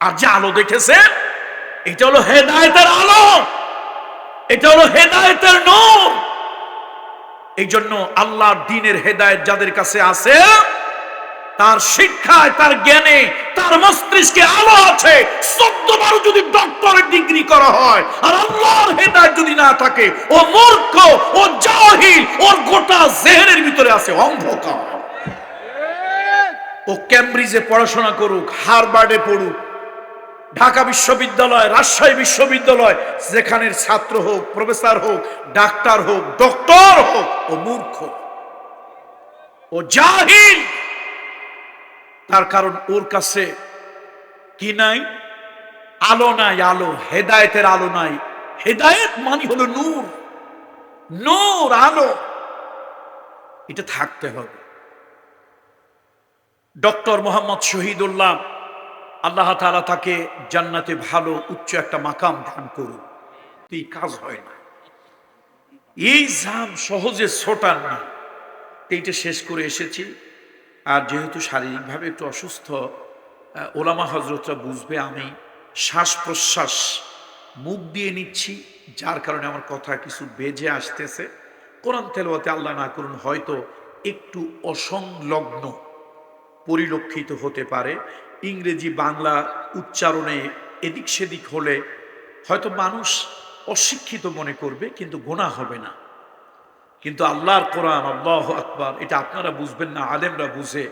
আর যে আলো দেখেছেন এটা হলো হেদায়েতের আলো। এটা হলো হেদায়েতের নূর। এই জন্য আল্লাহর দিনের হেদায়েত যাদের কাছে আছে, তার শিক্ষায়, তার জ্ঞানে, তার মস্তিষ্কে আলো আছে। যদি ডক্টরের ডিগ্রি করা হয়, আর আল্লাহর হেদায়েত যদি না থাকে, ও মূর্খ, ও জাহিল, ওর গোটা জেহেনের ভিতরে আছে অন্ধকার। ও ক্যামব্রিজে পড়াশোনা করুক, হারবার্ডে পড়ুক ঢাকা বিশ্ববিদ্যালয়, রাজশাহী বিশ্ববিদ্যালয়, যেখানের ছাত্র হোক, প্রফেসর হোক, ডাক্তার হোক, ডক্টর হোক, ও মূর্খ। ও জাহিল। তার কারণ ওর কাছে কি নাই? আলো নাই, আলো। হেদায়েতের আলো নাই। হেদায়েত মানে হলো নূর। নূর, আলো। এটা থাকতে হবে। ডক্টর মোহাম্মদ শহীদুল্লাহ আল্লাহ তাআলা তাকে জান্নাতে ভালো, উচ্চ একটা মাকাম দান করুন। এই কাজ হয় না। এই জাম সহজে ছোটান না। এইটা শেষ করে এসেছি। আর যেহেতু শারীরিকভাবে একটু অসুস্থ ওলামা হজরতরা বুঝবে আমি শ্বাস প্রশ্বাস মুখ দিয়ে নিচ্ছি, যার কারণে আমার কথা কিছু বেজে আসতেছে। কোরআন তেলওয়াতে আল্লাহ না করুন, হয়তো একটু অসংলগ্ন পরিলক্ষিত হতে পারে। ইংরেজি বাংলা উচ্চারণে এদিক সেদিক হলে হয়তো মানুষ অশিক্ষিত মনে করবে, কিন্তু গোনা হবে না। কিন্তু আল্লাহর কোরআন, আল্লাহ আকবার, এটা আপনারা বুঝবেন না, আলেমরা বুঝে।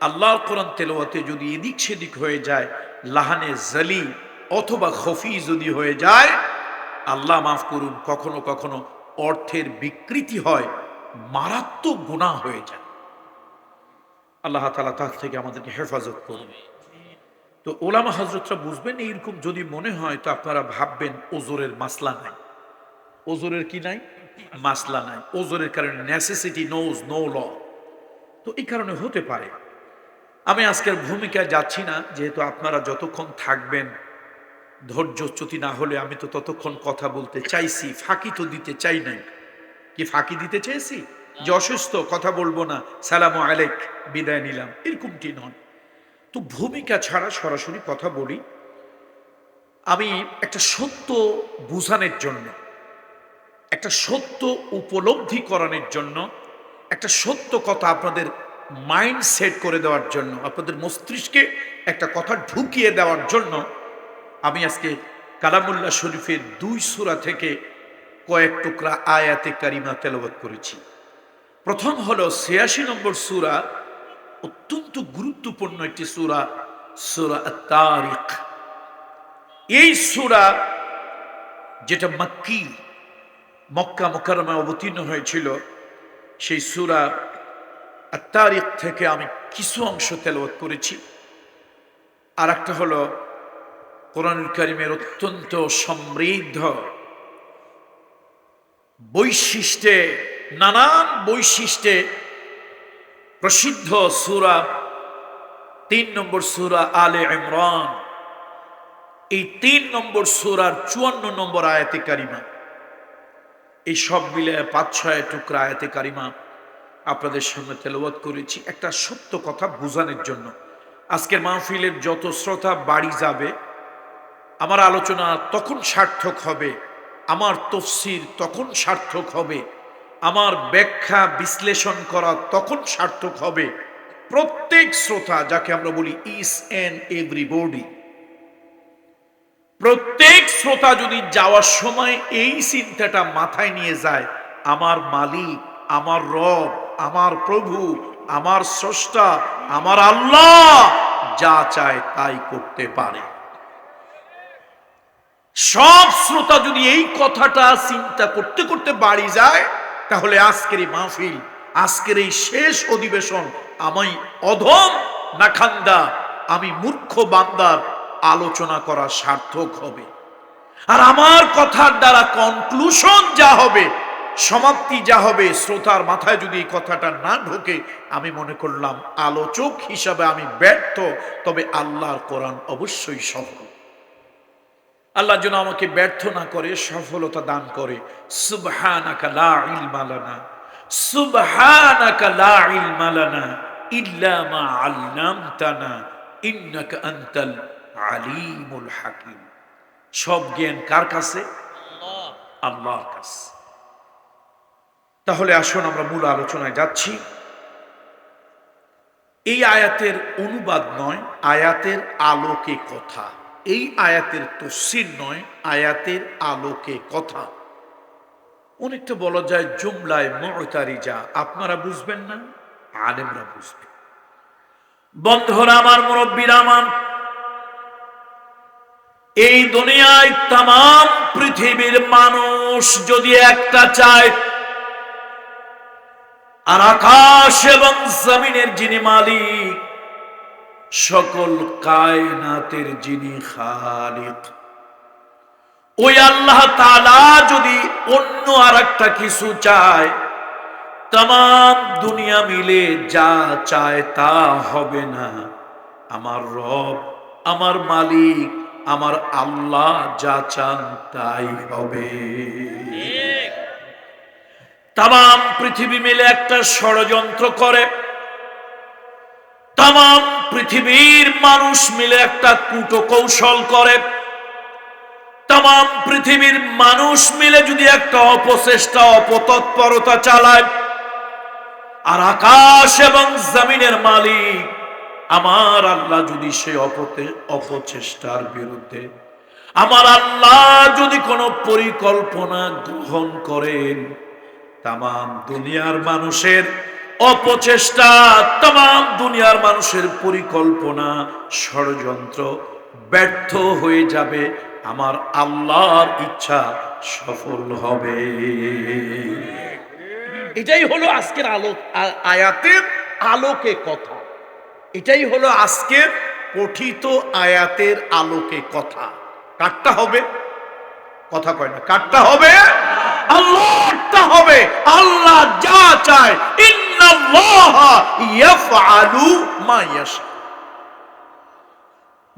আল্লাহর কোরআন তেলাওয়াতে যদি এদিক সেদিক হয়ে যায়, লাহানে জালি অথবা খফি যদি হয়ে যায়, আল্লাহ মাফ করুন, কখনো কখনো অর্থের বিকৃতি হয়, মারাত্মক গুণা হয়ে যায়। আল্লাহ তালা তার থেকে আমাদেরকে হেফাজত করুন। তো ওলামা হজরতরা বুঝবেন এইরকম যদি মনে হয় তো আপনারা ভাববেন ওজোরের মাসলা নাই। ওজোরের কি নাই? মাসলা নাই। ওজোরের কারণে নেসেসিটি নোজ নো ল তো এই কারণে হতে পারে। আমি আজকের ভূমিকায় যাচ্ছি না, যেহেতু আপনারা যতক্ষণ থাকবেন ধৈর্যচ্যুতি না হলে আমি তো ততক্ষণ কথা বলতে চাইছি, ফাঁকি তো দিতে চাই নাই। কি ফাঁকি দিতে চেয়েছি? যে অসুস্থ, কথা বলব না, সালাম আলেক বিদায় নিলাম। এরকমটি নয়। তো ভূমিকা ছাড়া সরাসরি কথা বলি। আমি একটা সত্য বুঝানোর জন্য, একটা সত্য উপলব্ধি করানোর জন্য, একটা সত্য কথা আপনাদের মাইন্ড সেট করে দেওয়ার জন্য, আপনাদের মস্তিষ্কে একটা কথা ঢুকিয়ে দেওয়ার জন্য আমি আজকে কালামুল্লাহ শরীফের দুই সূরা থেকে কয়েক টুকরা আয়াতে কারিমা তেলাওয়াত করেছি। প্রথম হলো ছিয়াশি নম্বর সূরা অত্যন্ত গুরুত্বপূর্ণ একটি সুরা সুরা তারিখ এই সুরা যেটা মাক্কি, মক্কা মোকারমায় অবতীর্ণ হয়েছিল, সেই সুরা তারিখ থেকে আমি কিছু অংশ তেলাওয়াত করেছি। আর একটা হলো কোরআনুল করিমের অত্যন্ত সমৃদ্ধ বৈশিষ্ট্যে, নানান বৈশিষ্ট্যে প্রসিদ্ধ সুরা তিন নম্বর সুরা আলে ইমরান। এই তিন নম্বর সুরার চুয়ান্ন নম্বর আয়াতে কারিমা। এই সব মিলে পাঁচ, ছয় টুকরা আয়াতে কারিমা আপনাদের সামনে তেলাওয়াত করেছি। একটা সত্য কথা বোঝানোর জন্য। আজকের মাহফিলের যত শ্রোতা বাড়ি যাবে, আমার আলোচনা তখন সার্থক হবে, আমার তফসির তখন সার্থক হবে। আমার ব্যাখ্যা বিশ্লেষণ করা তখন সার্থক হবে। প্রত্যেক শ্রোতা, যাকে আমরা বলি ইস এন্ড এভরি বডি, প্রত্যেক শ্রোতা যদি যাওয়ার সময় এই চিন্তাটা মাথায় নিয়ে যায়, আমার মালিক, আমার রব, আমার প্রভু, আমার স্রষ্টা, আমার আল্লাহ যা চায় তাই করতে পারে। সব শ্রোতা যদি এই কথাটা চিন্তা করতে করতে বাড়ি যায় তাহলে আজকের এই মাহফিল, আজকের এই শেষ অধিবেশন আমি অধম নাখান্দা আমি মূর্খ বান্দার আলোচনা করা সার্থক হবে। আর আমার কথার দ্বারা কনক্লুশন যা হবে, সমাপ্তি যা হবে, শ্রোতার মাথায় যদি এই কথাটা না ঢোকে, আমি মনে করলাম আলোচক হিসাবে আমি ব্যর্থ, তবে আল্লাহর কোরআন অবশ্যই সফল। আল্লাহ যেন আমাকে ব্যর্থ না করে সফলতা দান করে। সুবহানাকা লা ইলমা লানা। সুবহানাকা লা ইলমা লানা ইল্লা মা আল্লামতানা। ইন্নাকা আনতাল আলিমুল হাকিম। সব জ্ঞান কার কাছে? আল্লাহর কাছে। তাহলে আসুন আমরা মূল আলোচনায় যাচ্ছি। এই আয়াতের অনুবাদ নয় আয়াতের আলোকে কথা। এই আয়াতের তফসির নয়, আয়াতের আলোকে কথা। অনেকটা বলা যায় জুমলায় মতারিজা। আপনারা বুঝবেন না, আলেমরা বুঝবেন বন্ধুরা আমার মুরব্বীরা আমার এই দুনিয়ায় তাম পৃথিবীর মানুষ যদি একটা চায়, আর আকাশ এবং জমিনের যিনি মালিক সকল কায়নাতের যিনি খালিক। ওই আল্লাহ তালা যদি অন্য আর একটা কিছু চায় তাম দুনিয়া মিলে যা চায় তা হবে না। আমার রব আমার মালিক আমার আল্লাহ যা চান তাই হবে। তাম পৃথিবী মিলে একটা ষড়যন্ত্র করে তাম পৃথিবীর মানুষ মিলে একটা কুটো কৌশল করে। তাম পৃথিবীর মানুষ মিলে যদি একটা অপচেষ্টা, অপতৎপরতা চালায়, আর আকাশ এবং জমিনের মালিক আমার আল্লাহ যদি সে অপচেষ্টার বিরুদ্ধে, আমার আল্লাহ যদি কোনো পরিকল্পনা গ্রহণ করেন তাম দুনিয়ার মানুষের অপচেষ্টা তাম দুনিয়ার মানুষের পরিকল্পনা, ষড়যন্ত্র ব্যর্থ হয়ে যাবে। আমার আল্লাহর ইচ্ছা সফল হবে। এটাই হলো আজকের আলো, আয়াতের আলোকে কথা। এটাই হলো আজকের পঠিত আয়াতের আলোকে কথা। কাটটা হবে? কথা কয় না কাটটা হবে? আল্লাহটা হবে। আল্লাহ যা চায়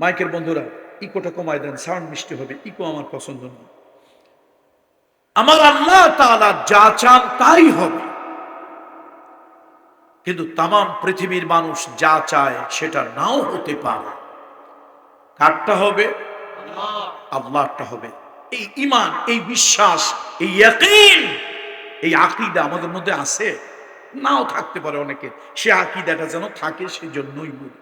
মাইকের বন্ধুরা ইকোটা কমায় দেন সাউন্ড মিষ্টি হবে ইকো আমার পছন্দ না আমার আল্লাহ তাআলা যা চান তাই হবে। কিন্তু তাম পৃথিবীর মানুষ যা চায় সেটা নাও হতে পারে। কারটা হবে? আল্লাহটা হবে। এই ইমান এই বিশ্বাস, এই এই আকিদা আমাদের মধ্যে আছে। নাও থাকতে পারে অনেকে। সে আকিদাটা যেন থাকে, সেজন্যই বলি।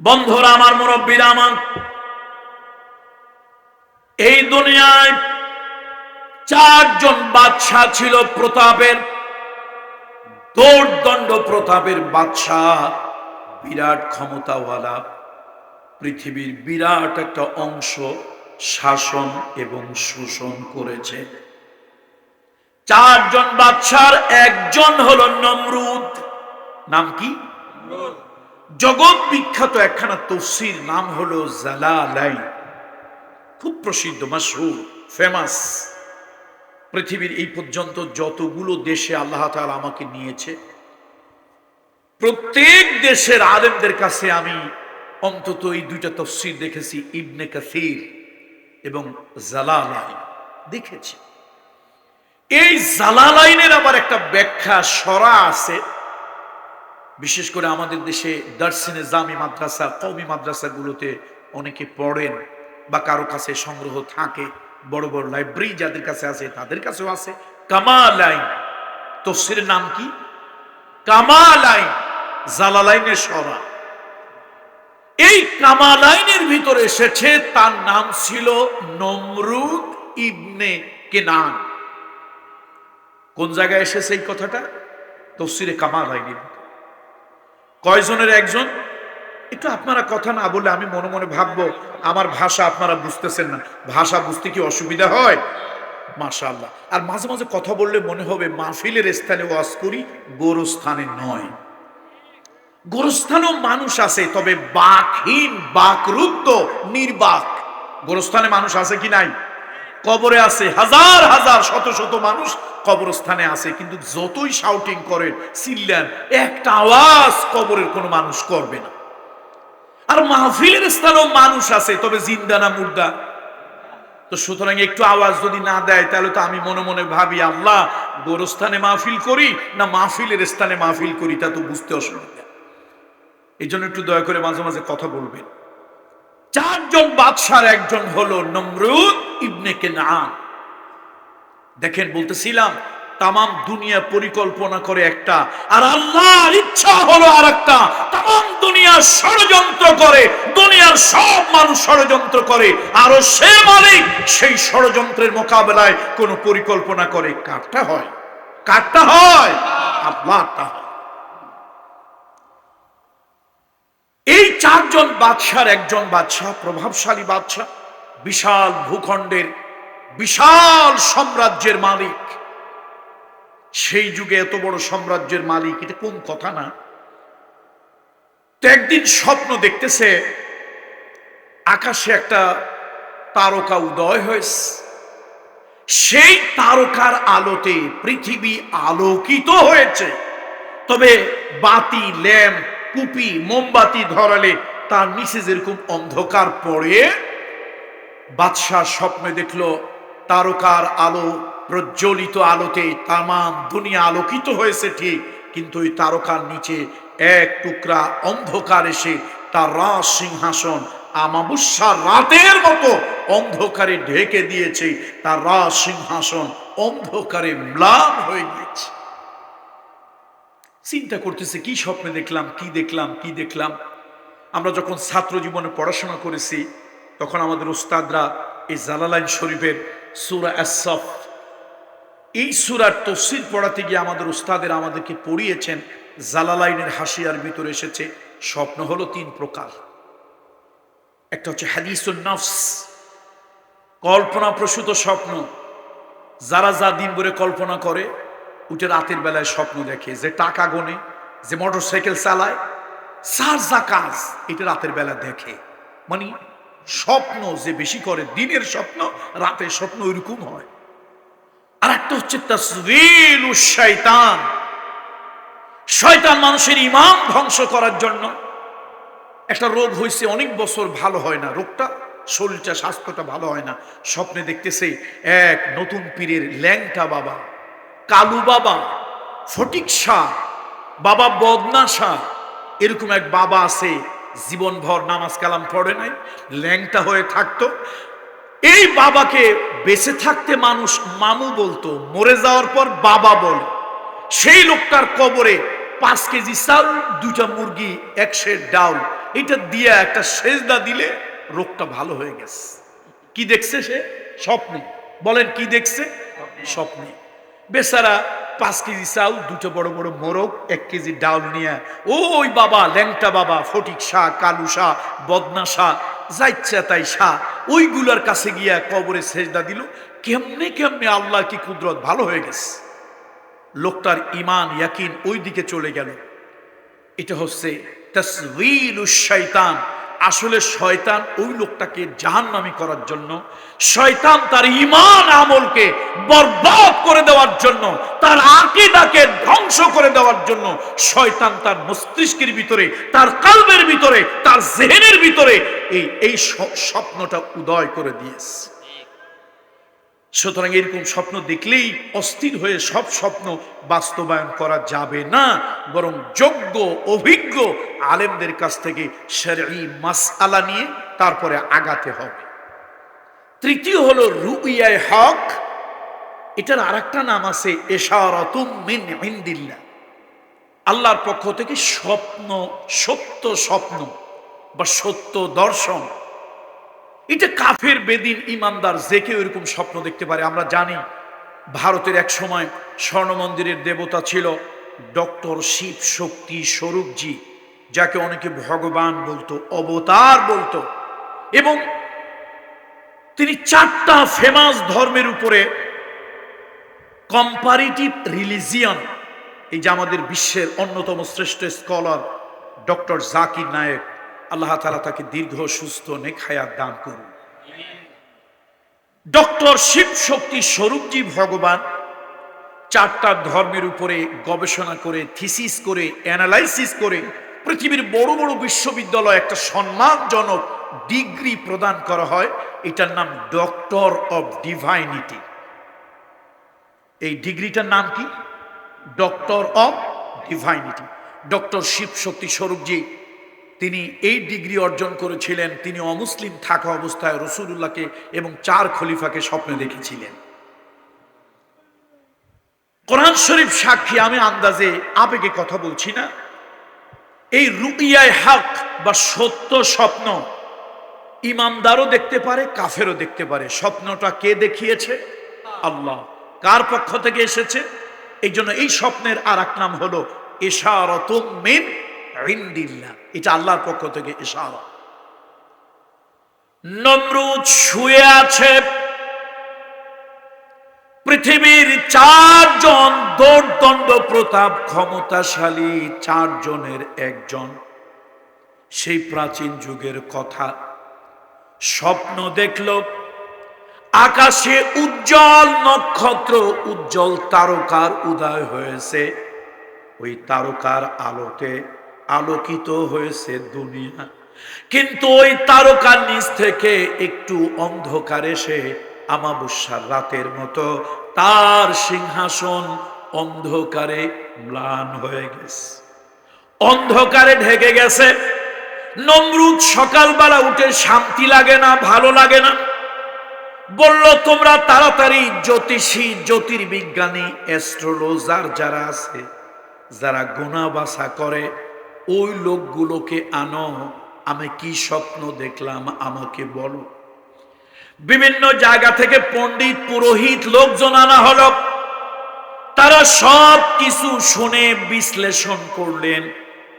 বন্ধুরা, আমার মুরব্বীরা, আমার এই দুনিয়ায় চারজন বাদশাহ ছিল প্রতাপের, দৌড়দণ্ড প্রতাপের বাদশাহ, বিরাট ক্ষমতাওয়ালা, পৃথিবীর বিরাট একটা অংশ শাসন এবং শোষণ করেছে। চারজন বাদশার, একজন হলো নমরুদ। নাম কি? জগৎ বিখ্যাত একখানা তফসির, নাম হলো জালালাই খুব প্রসিদ্ধ মাসহুর ফেমাস পৃথিবীর এই পর্যন্ত যতগুলো দেশে আল্লাহ তাআলা আমাকে নিয়েছে, প্রত্যেক দেশের আলেমদের কাছে আমি অন্তত এই দুইটা তফসির দেখেছি, ইবনে কাসির এবং জালালাই দেখেছি। এই জালালাইনের আবার একটা ব্যাখ্যা সরা আছে। বিশেষ করে আমাদের দেশে দার্সিনে জামি মাদ্রাসা কৌমি মাদ্রাসাগুলোতে অনেকে পড়েন বা কারও কাছে সংগ্রহ থাকে, বড় বড় লাইব্রেরি যাদের কাছে আছে তাদের কাছেও আছে। কামালাইন, তফসিরের নাম কি? কামালাইন, জালালাইনের সরা। এই কামালাইনের ভিতরে এসেছে, তার নাম ছিল নমরুদ ইবনে কেনান। কোন জায়গায় এসেছে এই কথাটা? তফসিরে কামালাইনের ভিতরে। কয়জনের একজন? একটু আপনারা কথা না বলে আমি মনে মনে ভাববো, আমার ভাষা আপনারা বুঝতেছেন না। ভাষা বুঝতে কি অসুবিধা হয়? মাশাআল্লাহ। আর মাঝে মাঝে কথা বললে মনে হবে মাহফিলের স্থানে ওয়াজ করি, গোরস্থানে নয়। গোরস্থানেও মানুষ আছে, তবে বাকহীন, বাকরুদ্ধ, নির্বাক। গোরস্থানে মানুষ আছে কি নাই? কবরে আছে, হাজার হাজার, শত শত মানুষ কবরস্থানে আছে, কিন্তু যতই শাউটিং করেন, চিল্লান, একটা আওয়াজ কবরের কোনো মানুষ করবে না। আর মাহফিলের স্থানেও মানুষ আছে, তবে জিন্দা না মুর্দা? তো সুতরাং একটু আওয়াজ যদি না দেয়, তাহলে তো আমি মনে মনে ভাবি, আল্লাহ, গোরস্থানে মাহফিল করি না মাহফিলের স্থানে মাহফিল করি, তা তো বুঝতে অসুবিধা। এই জন্য একটু দয়া করে মাঝে মাঝে কথা বলবেন। চারজন বাদশার, একজন হলো নমরুদ ইবনে কেনান। দেখেন, বলতেছিলাম, তামাম দুনিয়া পরিকল্পনা করে একটা, আর আল্লাহর ইচ্ছা হলো আর একটা তামাম দুনিয়া ষড়যন্ত্র করে, দুনিয়ার সব মানুষ ষড়যন্ত্র করে, আরও সে মালিক সেই ষড়যন্ত্রের মোকাবেলায় কোনো পরিকল্পনা করে। কারটা হয়। কারটা হয়। আল্লাহটা হয়। এই চারজন বাদশার একজন বাদশাহ, প্রভাবশালী বাদশাহ, বিশাল ভূখণ্ডের, বিশাল সাম্রাজ্যের মালিক। সেই যুগে এত বড় সাম্রাজ্যের মালিক, এটা কোন কথা না? তো একদিন স্বপ্ন দেখতেছে, আকাশে একটা তারকা উদয় হয়েছে। সেই তারকার আলোতে পৃথিবী আলোকিত হয়েছে। তবে বাতি, ল্যাম্প কুপি, মোমবাতি ধরালে তার নিচে যেরকম অন্ধকার পড়ে, বাদশাহ স্বপ্নে দেখল তারকার আলো প্রজ্বলিত আলোতে তামাম দুনিয়া আলোকিত হয়েছে ঠিক, কিন্তু ওই তারকার নিচে এক টুকরা অন্ধকার এসে তার রাজ সিংহাসন আমাবস্যার রাতের মতো অন্ধকারে ঢেকে দিয়েছে, তার রাজ সিংহাসন অন্ধকারে ম্লান হয়ে গিয়েছে। চিন্তা করতেছে, কি স্বপ্নে দেখলাম, কি দেখলাম কি দেখলাম? আমরা যখন ছাত্র জীবনে পড়াশোনা করেছি, তখন আমাদের উস্তাদরা এই জালালাইন শরীফের সুরা আসফ এই সুরার তফসিল পড়াতে গিয়ে আমাদের উস্তাদের আমাদেরকে পড়িয়েছেন, জালালাইনের হাসিয়ার ভিতরে এসেছে, স্বপ্ন হলো তিন প্রকার। একটা হচ্ছে হাদিসুল নফস কল্পনা প্রসূত স্বপ্ন। যারা যা দিন ভরে কল্পনা করে উঠে রাতের বেলায় স্বপ্ন দেখে, যে টাকা গনে, যে মোটর সাইকেল চালায়, সার যা কাজ, এটা রাতের বেলা দেখে। মানে স্বপ্ন যে বেশি করে, দিনের স্বপ্ন, রাতের স্বপ্ন ওইরকম হয়। আর একটা হচ্ছে তসবিল শয়তান। শয়তান মানুষের ইমান ধ্বংস করার জন্য একটা রোগ হয়েছে অনেক বছর ভালো হয় না। রোগটা, শরীরটা, স্বাস্থ্যটা ভালো হয় না। স্বপ্নে দেখতেছে এক নতুন পীরের ল্যাংটা বাবা। কালু বাবা ফটিক শাহ বাবা বদনা শাহ এরকম এক বাবা আছে, জীবনভর নামাজ কালাম পড়ে নাই, ল্যাংটা হয়ে থাকতো। এই বাবাকে বেঁচে থাকতে মানুষ মামু বলতো, মরে যাওয়ার পর বাবা বলে। সেই লোকটার কবরে পাঁচ কেজি চাল দুটা মুরগি, এক সের ডাউল এটা দিয়ে একটা সেজদা দিলে রোগটা ভালো হয়ে গেছে। কি দেখছে সে? স্বপ্নে। বলেন, কি দেখছে? স্বপ্নে। বেচারা পাঁচ কেজি চাউল দুটো বড় বড় মোরগ, এক কেজি ডাউল নিয়ে, ওই বাবা, ল্যাংটা বাবা, ফটিক শাহ, কালু শাহ, বদনা শাহ, যাইচ্ছা তাই শাহ। ওইগুলার কাছে গিয়া কবরে সেজদা দিল। কেমনে কেমনে আল্লাহ কি কুদরত, ভালো হয়ে গেছে। লোকটার ইমান ইয়াকিন ওই দিকে চলে গেল। এটা হচ্ছে তসবিলুশ শয়তান আসলে শয়তান ওই লোকটাকে জাহান্নামি করার জন্য, শয়তান তার ইমান আমলকে বরবাদ করে দেওয়ার জন্য, তার আকিদাকে ধ্বংস করে দেওয়ার জন্য শয়তান তার মস্তিষ্কের ভিতরে, তার কালবের ভিতরে, তার জেহেনের ভিতরে এই এই স্বপ্নটা উদয় করে দিয়েছে। সুতরাং এরকম স্বপ্ন দেখলেই অস্থির হয়ে সব স্বপ্ন বাস্তবায়ন করা যাবে না, বরং যোগ্য, অভিজ্ঞ আলেমদের কাছ থেকে শরঈ মাসআলা নিয়ে তারপরে আগাতে হবে। তৃতীয় হলো রুইয়ায় হক। এটার আরেকটা নাম আছে এশারাতুম মিন ইনদিল্লাহ। আল্লাহর পক্ষ থেকে স্বপ্ন, সত্য স্বপ্ন বা সত্য দর্শন এটা কাফের বেদিন ইমানদার যে কেউ এরকম স্বপ্ন দেখতে পারে, আমরা জানি ভারতের এক সময় স্বর্ণ মন্দিরের দেবতা ছিল ডক্টর শিব শক্তি স্বরূপজি, যাকে অনেকে ভগবান বলতো, অবতার বলতো, এবং তিনি চারটা ফেমাস ধর্মের উপরে কম্পারিটিভ রিলিজিয়ন এই যে আমাদের বিশ্বের অন্যতম শ্রেষ্ঠ স্কলার ডক্টর জাকির নায়েক আল্লাহ তালা তাকে দীর্ঘ সুস্থ নেখায়াত দান করুন। ডক্টর শিব শক্তি স্বরূপজি ভগবান চারটা ধর্মের উপরে গবেষণা করে, থিসিস করে, অ্যানালাইসিস করে পৃথিবীর বড় বড় বিশ্ববিদ্যালয় একটা সম্মানজনক ডিগ্রি প্রদান করা হয়। এটার নাম ডক্টর অব ডিভাইনিটি। এই ডিগ্রিটার নাম কি? Doctor of divinity. Doctor Shiv Shakti Swarupji তিনি এই ডিগ্রি অর্জন করেছিলেন, তিনি অমুসলিম থাকা অবস্থায় রসুল্লাহকে এবং চার খলিফাকে স্বপ্নে দেখেছিলেন। কোরআন শরীফ সাক্ষী আমি আন্দাজে আবেগে কথা বলছি না। এই রুইয়ায় হক বা সত্য স্বপ্ন ইমানদারও দেখতে পারে, কাফেরও দেখতে পারে। স্বপ্নটা কে দেখিয়েছে? আল্লাহ। কার পক্ষ থেকে এসেছে? এই জন্য এই স্বপ্নের আর এক নাম হলো এশারতুম মিন ইন্দিল্লাহ এটা আল্লাহর পক্ষ থেকে এশারা নমরুদ শুয়ে আছে। পৃথিবীর চারজন দৌড়দণ্ড প্রতাপ ক্ষমতাশালী চারজনের একজন। সেই প্রাচীন যুগের কথা। স্বপ্ন দেখল, আকাশে উজ্জ্বল নক্ষত্র, উজ্জ্বল তারকার উদয় হয়েছে। ওই তারকার আলোতে আলোকিত হয়েছে দুনিয়া। কিন্তু ওই তারকার নিচ থেকে একটু অন্ধকার এসে আমাবস্যার রাতের মতো তার সিংহাসন অন্ধকারে ম্লান হয়ে গেছে। অন্ধকারে ঢেকে গেছে। নমরুদ সকালবেলা উঠে শান্তি লাগে না, ভালো লাগে না। বলল, তোমরা তাড়াতাড়ি জ্যোতিষী, জ্যোতির্বিজ্ঞানী, অ্যাস্ট্রোলজার যারা আছে, যারা গোনা বাসা করে ওই লোকগুলোকে আনো, আমি কি স্বপ্ন দেখলাম, আমাকে বলো। বিভিন্ন জায়গা থেকে পণ্ডিত, পুরোহিত লোকজন আনা হলো। তারা সব কিছু শুনে বিশ্লেষণ করলেন,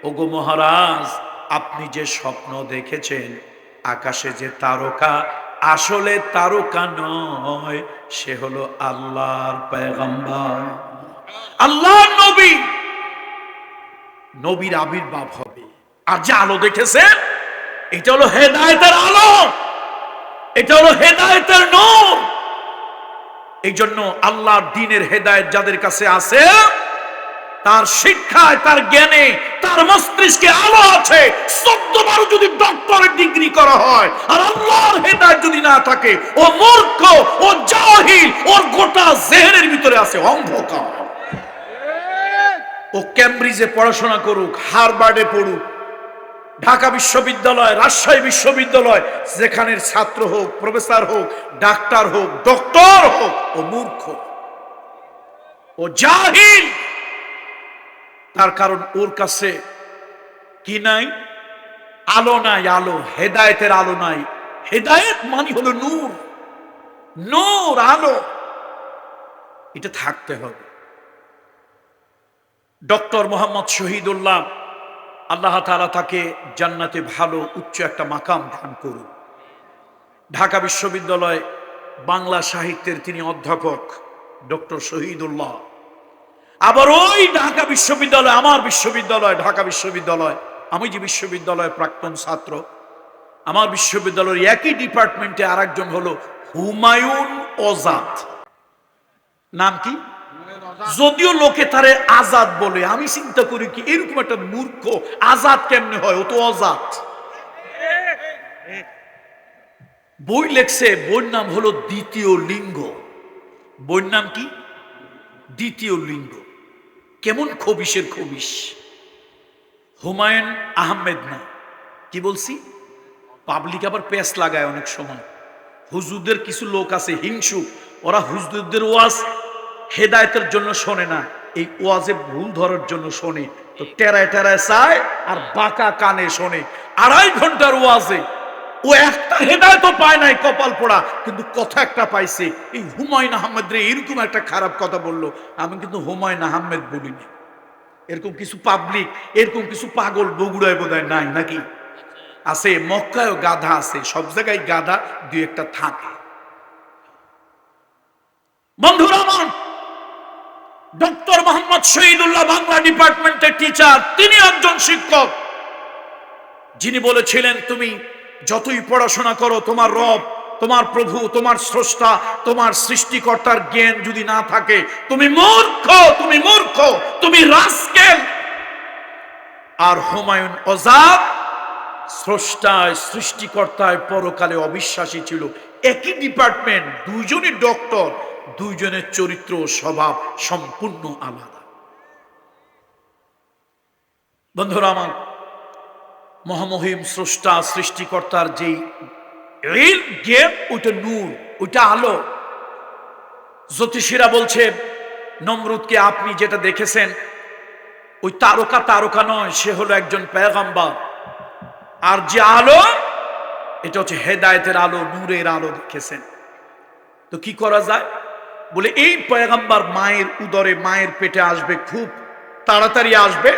ওগো মহারাজ, আপনি যে স্বপ্ন দেখেছেন, আকাশে যে তারকা, আসলে তারকা নয়, সে হলো আল্লাহর পেগম্বর আল্লাহর নবী নবীর আবির্ভাব হবে। আর যে আলো দেখেছেন এটা হলো হেদায়তের আলো। এটা হলো হেদায়তের নূর। এই জন্য আল্লাহর দিনের হেদায়ত যাদের কাছে আছে, তার শিক্ষায়, তার জ্ঞানে, তার মস্তিষ্কে আলো আছে। চোদ্দ বারো যদি ডক্টরের ডিগ্রি করা হয়, আর আল্লাহর হেদায়ত যদি না থাকে, ও মূর্খ, ও জাহিল, ওর গোটা জেহেনের ভিতরে আছে অন্ধকার। ও ক্যামব্রিজে পড়াশোনা করুক হারবার্ডে পড়ুক, ঢাকা বিশ্ববিদ্যালয়, রাজশাহী বিশ্ববিদ্যালয়, যেখানের ছাত্র হোক, প্রফেসর হোক, ডাক্তার হোক, ডক্টর হোক, ও মূর্খ, ও জাহিল, তার কারণ ওর কাছে কি নাই? আলো নাই, আলো, হেদায়েতের আলো নাই। হেদায়েত মানে হলো নূর নূর, আলো। এটা থাকতে হবে। ডক্টর মোহাম্মদ শহীদুল্লাহ, আল্লাহ তালা তাকে জান্নাতে ভালো, উচ্চ একটা মাকাম দান করুন। ঢাকা বিশ্ববিদ্যালয় বাংলা সাহিত্যের তিনি অধ্যাপক ডক্টর শহীদুল্লাহ। আবার ওই ঢাকা বিশ্ববিদ্যালয়, আমার বিশ্ববিদ্যালয়, ঢাকা বিশ্ববিদ্যালয়, আমি যে বিশ্ববিদ্যালয়ের প্রাক্তন ছাত্র, আমার বিশ্ববিদ্যালয়ের একই ডিপার্টমেন্টে আর একজন হলো হুমায়ুন ওজাদ। নাম কি? যদিও লোকে তারে আজাদ বলে, আমি চিন্তা করি কি এরকম একটা মূর্খ, আজাদ কেমনে হয়? ও তো অজাদ বই লেখছে, বইয়ের নাম হলো দ্বিতীয় লিঙ্গ। বইয়ের নাম কি? দ্বিতীয় লিঙ্গ। কেমন খবিসের খবিস হুমায়ুন আহমেদ না। কি বলছি? পাবলিক আবার পেস লাগায় অনেক সময়। হুজুরদের কিছু লোক আছে হিংসু ওরা হুজুরদের ওয়াজ হেদায়তের জন্য শোনে না, এই ওয়াজে ভুল ধরার জন্য শোনে। তো টেরায় টেরায় চায় আর বাঁকা কানে শোনে। আড়াই ঘণ্টার ওয়াজে। ও একটা হেদায়ত পায় নাই কপাল পোড়া, কিন্তু কথা একটা পাইছে। এই হুমায়ুন আহমেদ রে এরকম একটা খারাপ কথা বলল, আমি কিন্তু হুমায়ুন আহমেদ বলিনি। এরকম কিছু পাবলিক এরকম কিছু পাগল বগুড়ায় বোধ নাই, নাকি? আছে, মক্কায়ও গাধা আছে, সব জায়গায় গাধা দুই একটা থাকে। বন্ধুরা আমার ডক্টর মোহাম্মদ শহীদুল্লাহ বাংলা ডিপার্টমেন্টের টিচার, তিনি একজন শিক্ষক। যিনি বলেছিলেন, তুমি যতই পড়াশোনা করো, তোমার রব, তোমার প্রভু, তোমার স্রষ্টা, তোমার সৃষ্টিকর্তার জ্ঞান যদি না থাকে, তুমি মূর্খ তুমি মূর্খ, তুমি রাস্কেল। আর হুমায়ুন অজাদ স্রষ্টায়, সৃষ্টিকর্তায় পরকালে অবিশ্বাসী ছিল। একই ডিপার্টমেন্ট দুইজনই ডক্টর। দুইজনের চরিত্র স্বভাব সম্পূর্ণ আলাদা। বন্ধুরা, আমার মহামহিম স্রষ্টা, সৃষ্টিকর্তার যেই গেম ওইটা নূর, ওইটা আলো। জ্যোতিষীরা বলছে নমরুদকে আপনি যেটা দেখেছেন, ওই তারকা তারকা নয়, সে হলো একজন পেগাম্বার আর যে আলো, এটা হচ্ছে হেদায়েতের আলো, নূরের আলো দেখেছেন। তো কি করা যায়? বলে, এই পয়গাম্বার মায়ের উদরে মায়ের পেটে আসবে, খুব তাড়াতাড়ি আসবে।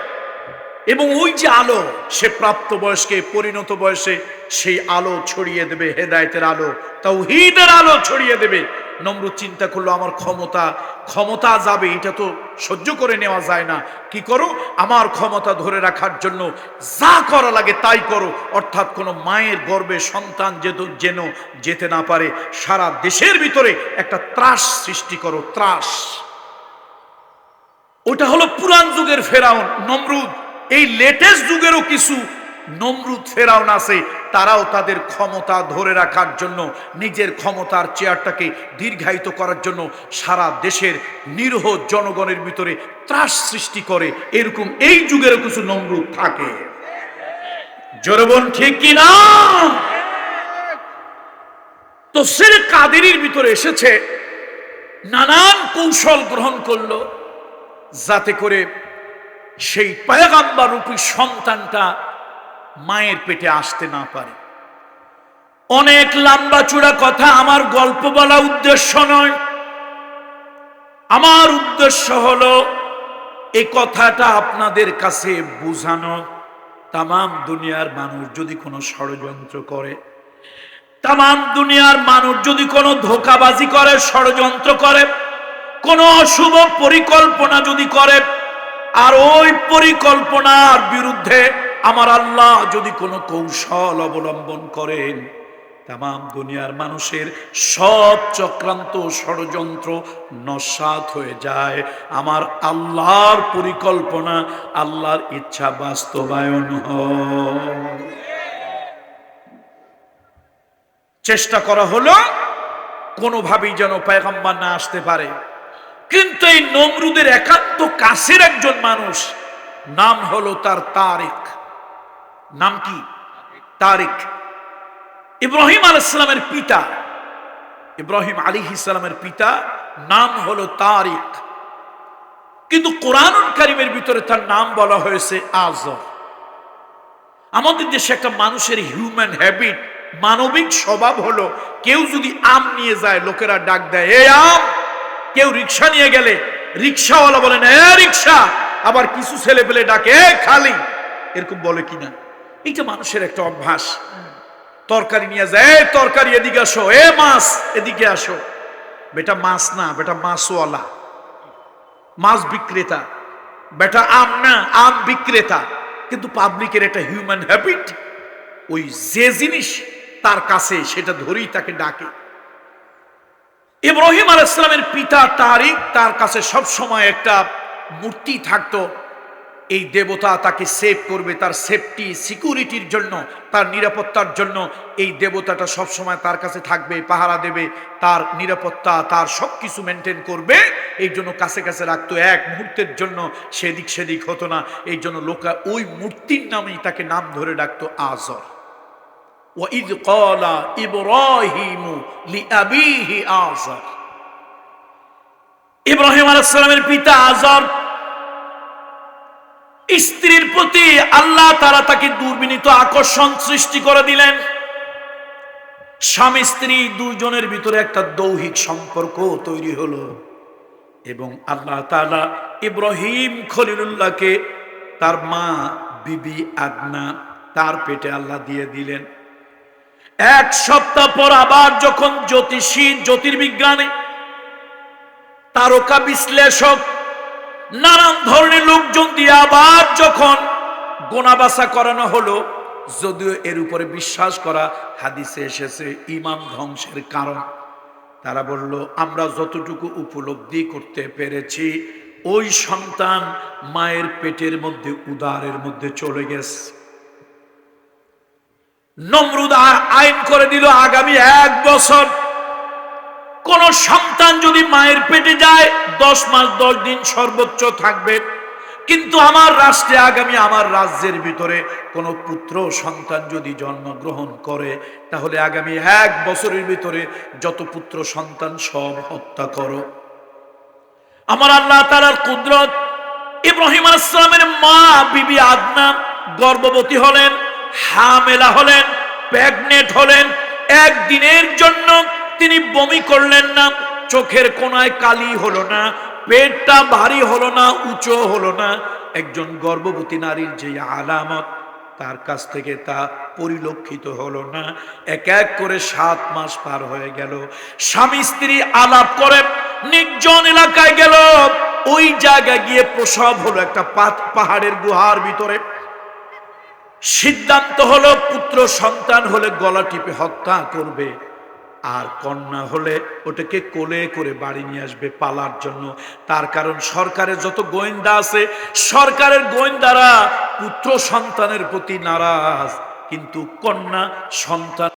এবং ওই যে আলো, সে প্রাপ্ত বয়সকে, পরিণত বয়সে সেই আলো ছড়িয়ে দেবে, হেদায়তের আলো তাও হিদের আলো ছড়িয়ে দেবে। নমরুদ চিন্তা করল, আমার ক্ষমতা ক্ষমতা যাবে, এটা তো সহ্য করে নেওয়া যায় না। কি করো? আমার ক্ষমতা ধরে রাখার জন্য যা করা লাগে তাই করো। অর্থাৎ কোনো মায়ের গর্বে সন্তান যেত, যেন যেতে না পারে। সারা দেশের ভিতরে একটা ত্রাস সৃষ্টি করো, ত্রাস। ওটা হলো পুরান যুগের ফেরাউন, নমরুদ। এই লেটেস্ট যুগেরও কিছু নমরুদ ফেরাউন আছে, তারাও তাদের ক্ষমতা ধরে রাখার জন্য, নিজের ক্ষমতার চেয়ারটাকে দীর্ঘায়িত করার জন্য সারা দেশের নিরহ জনগণের ভিতরে ত্রাস সৃষ্টি করে। এরকম এই যুগেরও কিছু নমরুদ থাকে। জোরবন ঠিক কিনা তো সের কাদেরির ভিতরে এসেছে, নানান কৌশল গ্রহণ করল, যাতে করে সেই পায়গাম্বার রূপী সন্তানটা মায়ের পেটে আসতে না পারে। অনেক লম্বা চূড়া কথা আমার গল্প বলা উদ্দেশ্য নয়। আমার উদ্দেশ্য হলো এই কথাটা আপনাদের কাছে বুঝানো তাম দুনিয়ার মানুষ যদি কোনো ষড়যন্ত্র করে তাম দুনিয়ার মানুষ যদি কোনো ধোকাবাজি করে, ষড়যন্ত্র করে, কোনো অশুভ পরিকল্পনা যদি করে, আর ওই পরিকল্পনার বিরুদ্ধে আমার আল্লাহ যদি কোনো কৌশল অবলম্বন করেন তাম দুনিয়ার মানুষের সব চক্রান্ত ষড়যন্ত্র নস্বাত হয়ে যায়। আমার আল্লাহর পরিকল্পনা, আল্লাহর ইচ্ছা বাস্তবায়ন চেষ্টা করা হলো কোনোভাবেই যেন পায়গাম্বার না আসতে পারে। কিন্তু এই নমরুদের একান্ত কাছের একজন মানুষ, নাম হলো তার তারিক নাম কি? তারিক ইব্রাহিম আল ইসলামের পিতা। ইব্রাহিম আলী ইসলামের পিতা নাম হলো তারিক কিন্তু কোরআন কারিমের ভিতরে তার নাম বলা হয়েছে আজর। আমাদের দেশে একটা মানুষের হিউম্যান হ্যাবিট মানবিক স্বভাব হলো কেউ যদি আম নিয়ে যায়, লোকেরা ডাক দেয় এ আম! কেউ রিক্সা নিয়ে গেলে রিক্সাওয়ালা বলেন এ রিক্সা! আবার কিছু ছেলে পেলে ডাকে খালি! এরকম বলে কিনা? এইটা মানুষের একটা অভ্যাস। তরকারি নিয়ে যায় এ তরকারি এদিকে আসো, এ মাছ এদিকে আসো। বেটা মাছ না, বেটা মাছওয়ালা। মাছ বিক্রেতা। বেটা আম না, আম বিক্রেতা। কিন্তু পাবলিকের একটা হিউম্যান হ্যাবিট ওই যে জিনিস তার কাছে সেটা ধরেই তাকে ডাকে। ইব্রাহিম আল ইসলামের পিতা তারিক তার কাছে সব সময় একটা মূর্তি থাকতো। এই দেবতা তাকে সেভ করবে তার সেফটি সিকিউরিটির জন্য তার নিরাপত্তার জন্য এই দেবতাটা সব সময় তার কাছে থাকবে পাহারা দেবে তার নিরাপত্তা তার সব কিছু মেনটেন করবে এই জন্য কাছে কাছে রাখতো এক মুহূর্তের জন্য সেদিক সেদিক হতো না এই জন্য লোকা ওই মূর্তির নামেই তাকে নাম ধরে ডাকতো আজর وإذ قال إبراهيم لأبيه آزر ইব্রাহিম আলাইসালামের পিতা আজর স্ত্রীর প্রতি আল্লাহ তারা তাকে দুর্বিনীত আকর্ষণ সৃষ্টি করে দিলেন। স্বামী স্ত্রী দুজনের ভিতরে একটা দৌহিক সম্পর্ক তৈরি হলো এবং আল্লাহ তালা ইব্রাহিম খলিলুল্লাহকে তার মা, বিবি আদনা তার পেটে আল্লাহ দিয়ে দিলেন। এক সপ্তাহ পর আবার যখন জ্যোতিষী, জ্যোতির্বিজ্ঞানী, তারকা বিশ্লেষক নানান ধরনের লোকজন দিয়ে আবার যখন গোনাবাসা করানো হলো, যদিও এর উপরে বিশ্বাস করা হাদিসে এসেছে ইমাম ধ্বংসের কারণ। তারা বলল, আমরা যতটুকু উপলব্ধি করতে পেরেছি, ওই সন্তান মায়ের পেটের মধ্যে, উদারের মধ্যে চলে গেছে। নমরুদ আইন করে দিল, আগামী এক বছর কোন সন্তান যদি মায়ের পেটে যায় দশ মাস, দশ দিন সর্বোচ্চ থাকবে। কিন্তু আমার রাষ্ট্রে, আগামী আমার রাজ্যের ভিতরে কোনো পুত্র সন্তান যদি জন্মগ্রহণ করে, তাহলে আগামী এক বছরের ভিতরে যত পুত্র সন্তান সব হত্যা করো। আমার আল্লাহ তালার কুদরত, ইব্রাহিম আসলামের মা বিবি আদনা গর্ভবতী হলেন, হামেলা হলেন, প্রেগনেন্ট হলেন, একদিনের জন্য তিনি বমি করলেন না চোখের কোনায় কালি হলো না, পেটটা ভারী হলো না, উঁচু হলো না। একজন গর্ভবতী নারীর যে আলামত, তার কাছ থেকে তা পরিলক্ষিত হলো না। এক এক করে সাত মাস পার হয়ে গেল। স্বামী স্ত্রী আলাপ করে নির্জন এলাকায় গেল। ওই জায়গায় গিয়ে প্রসব হলো একটা পাহাড়ের গুহার ভিতরে। সিদ্ধান্ত হলো, পুত্র সন্তান হলে গলা টিপে হত্যা করবে। আর কন্যা হলে ওটাকে কোলে করে বাড়ি নিয়ে আসবে পালার জন্য। তার কারণ সরকারের যত গোয়েন্দা আছে, সরকারের গোয়েন্দারা পুত্র সন্তানের প্রতি নারাজ। কিন্তু কন্যা সন্তান